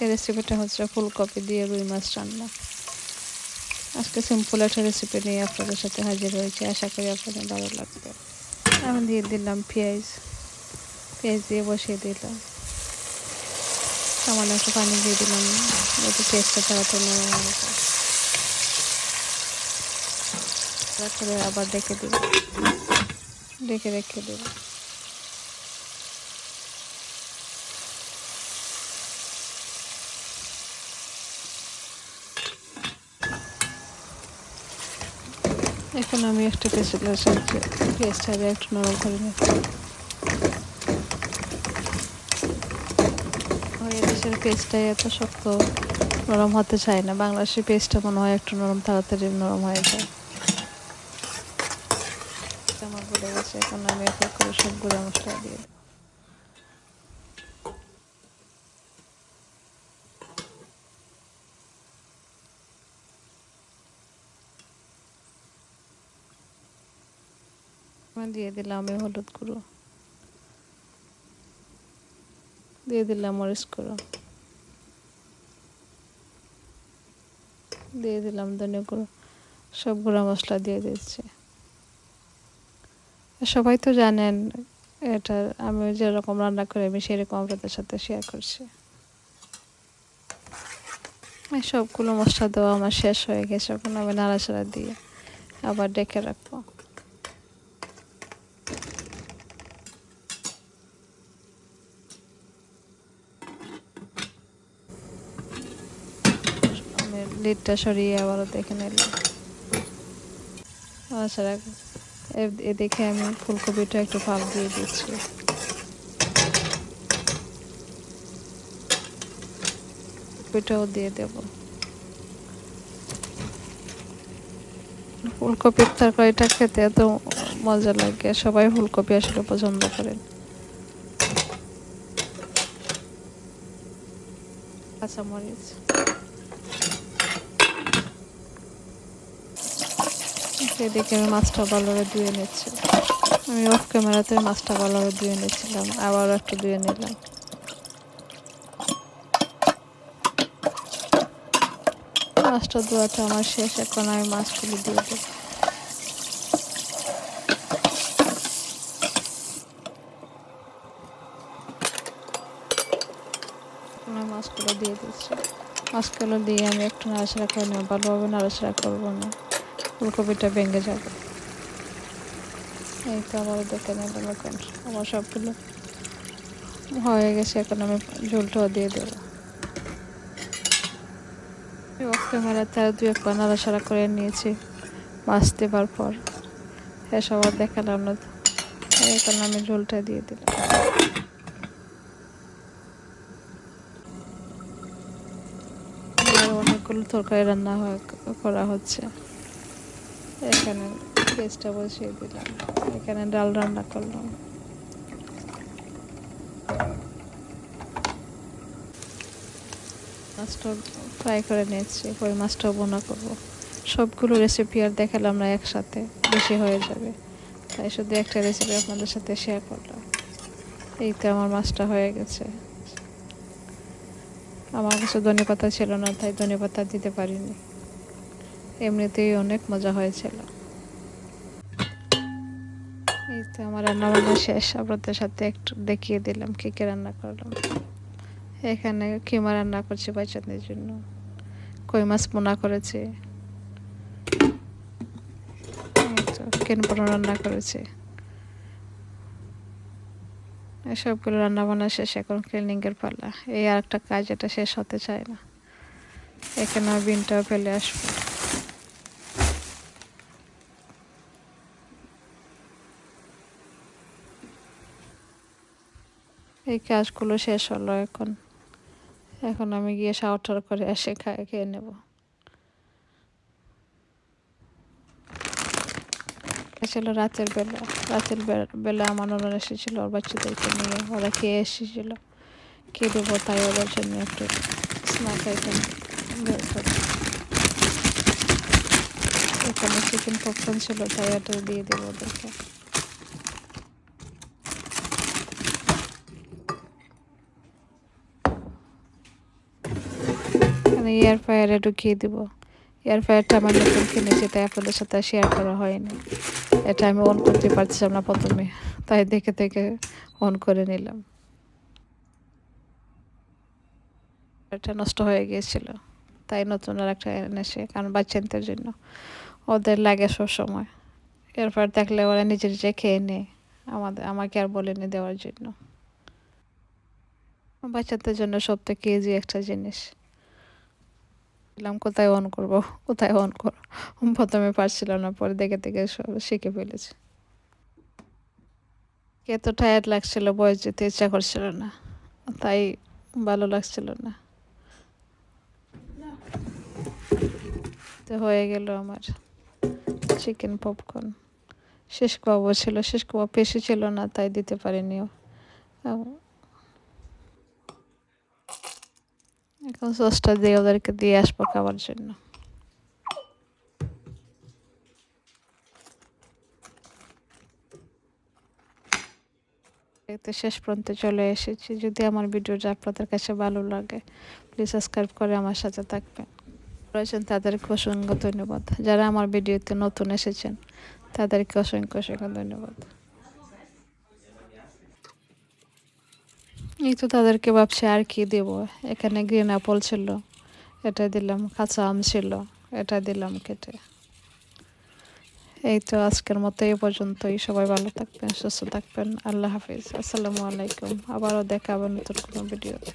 আজকে রেসিপিটা হচ্ছে ফুলকপি দিয়ে রুই মাছ রান্না। আজকে সিম্পল একটা রেসিপি নিয়ে আপনাদের সাথে হাজির হয়েছি। আশা করি আপনাদের ভালো লাগবে। আমি দিয়ে দিলাম পেঁয়াজ। পেঁয়াজ দিয়ে বসিয়ে দিলাম। সামান্য একটু পানি দিয়ে দিলাম। যাতে পেঁয়াজটা তাড়াতাড়ি নরম হয়ে আবার ডেকে দিব ডেকে রেখে দেব এখন আমি একটা পেঁচেলার সাহায্যে পেঁয়াজটা একটু নরম করে দেশের পেস্টটাই এত শক্ত, নরম হতে চায় না। বাংলাদেশের পেস্টটা মনে হয় একটু নরম, তাড়াতাড়ি নরম হয়ে যায়। আমার বলে গেছে এখন আমি এক করে সব মশলা দিয়ে দেবো দিয়ে দিলাম আমি হলুদ গুঁড়ো। দিয়ে দিলাম মরিচ গুঁড়ো। দিয়ে দিলাম ধনে গুঁড়ো। সব গুঁড়া মশলা দিয়ে দিচ্ছি। সবাই তো জানেন, এটা আমি যেরকম রান্না করে, আমি সেরকম আপনাদের সাথে শেয়ার করছি। সবগুলো মশলা দেওয়া আমার শেষ হয়ে গেছে, এখন আমি নাড়াচাড়া দিয়ে আবার ডেকে রাখব। লিডটা সরিয়ে আবারও দেখে নিলাম। তাছাড়া এদিকে আমি ফুলকপিটা একটু ফাল দিয়ে দিচ্ছি। ফুলকপিটাও দিয়ে দেব। ফুলকপির তরকারিটা খেতে এত মজা লাগে। সবাই ফুলকপি আসলে পছন্দ করেন কাঁচামরিচ। এদিকে আমি মাছটা ভালোভাবে ধুয়ে নিচ্ছি। আমি অফ ক্যামেরাতে মাছটা ভালোভাবে ধুয়ে নিচ্ছিলাম, আবারও একটু ধুয়ে নিলাম। মাছটা ধোয়াটা আমার শেষ, এখন আমি মাছগুলো দিয়ে দেবো মাছগুলো দিয়ে দিচ্ছি। মাছগুলো দিয়ে আমি একটু নাড়াচাড়া করে নেব, ভালোভাবে নাড়াচাড়া করব না। ফুলকপিটা ভেঙে যাবে। এই তো আবার দেখে নিলাম এখন। আমার সবগুলো হয়ে গেছে, এখন আমি ঝোলটাও দিয়ে দেবো। অফ ক্যামেরা তারা দু একবার নাড়াচাড়া করে নিয়েছি মাছ দেবার পর। হ্যাঁ সবার দেখালাম না এখন আমি ঝোলটা দিয়ে দিলাম। অনেকগুলো তরকারি রান্না করা হচ্ছে। এখানে পেস্টটা বসিয়ে দিলাম এখানে ডাল রান্না করলাম। মাছটা ফ্রাই করে নিয়েছি ওই মাছটাও বোনা করব। সবগুলো রেসিপি আর দেখালাম না একসাথে বেশি হয়ে যাবে। তাই শুধু একটা রেসিপি আপনাদের সাথে শেয়ার করলাম। এই তো আমার মাছটা হয়ে গেছে। আমার কাছে ধনে পাতা ছিল না, তাই ধনে পাতা দিতে পারিনি। এমনিতেই অনেক মজা হয়েছিল। এই তো আমার রান্না বান্না শেষ। আপনাদের সাথে একটু দেখিয়ে দিলাম কী কী রান্না করলাম। এখানে কিমা রান্না করছি বাচ্চাদের জন্য। কই মাছ পোনা করেছি। কেন রান্না করেছি। সবগুলো রান্না বান্না শেষ, এখন ক্লিনিংয়ের পালা। এই আর একটা কাজ, এটা শেষ হতে চায় না। এখানে বিনটাও ফেলে আসব। এই কাজগুলো শেষ হলো এখন। এখন আমি গিয়ে শাওয়ার করে এসে খায় খেয়ে নেব। ছিল রাতের বেলা। রাতের বেলা আমার ওরা এসেছিল, ওর বাচ্চাদেরকে নিয়ে। ওরা খেয়ে এসেছিল। খেয়ে দেবো, তাই ওদের জন্য একটু স্ন্যাক আইটেম বের করি। এখানে চিকেন পপকর্ন ছিল, তাই ওটা দিয়ে দেবো ওদেরকে। মানে এয়ার ফ্রায়ারে ঢুকিয়ে দিব। এয়ার ফ্রায়ারটা আমার নতুন কিনেছি তাই আপনাদের সাথে শেয়ার করা হয়নি। এটা আমি অন করতে পারছিলাম না প্রথমে, তাই দেখে দেখে অন করে নিলাম। এটা নষ্ট হয়ে গিয়েছিল, তাই নতুন আর একটা এনেছে, কারণ বাচ্চাদের জন্য। ওদের লাগে সব সময়। এরপর দেখলে ওরা নিজে নিজে খেয়ে নেয়, আমাদের, আমাকে আর বলেনি দেওয়ার জন্য। বাচ্চাদের জন্য সব থেকে ইজি একটা জিনিস। বললাম কোথায় অন করব? কোথায় অন করব? প্রথমে পারছিল না, পরে দেখে দেখে সব শিখে ফেলেছি। এত টায়ার্ড লাগছিল, বয়স যেতে ইচ্ছা করছিল না। তাই ভালো লাগছিল না। তো হয়ে গেল আমার চিকেন পপকর্ন শেষ কাবাব ছিল, শেষ কাবাব বেশি ছিল না, তাই দিতে পারিনিও এখন সসটা দিয়ে ওদেরকে দিয়ে আসব খাবার জন্য। দেখতে শেষ পর্যন্ত চলে এসেছি। যদি আমার ভিডিওটা আপনাদের কাছে ভালো লাগে প্লিজ সাবস্ক্রাইব করে আমার সাথে থাকবেন। রয়েছেন তাদেরকে অসংখ্য ধন্যবাদ। যারা আমার ভিডিওতে নতুন এসেছেন, তাদেরকে অসংখ্য অসংখ্য ধন্যবাদ। এই তো তাদেরকে ভাবছি আর কি দেব। এখানে গ্রিন আপল ছিল, এটা দিলাম, কাঁচা আম ছিল, এটা দিলাম কেটে। এই তো আজকের মতো এই পর্যন্তই। সবাই ভালো থাকবেন, সুস্থ থাকবেন। আল্লাহ হাফিজ। আসসালামু আলাইকুম। আবারও দেখাবেন নতুন কোনো ভিডিওতে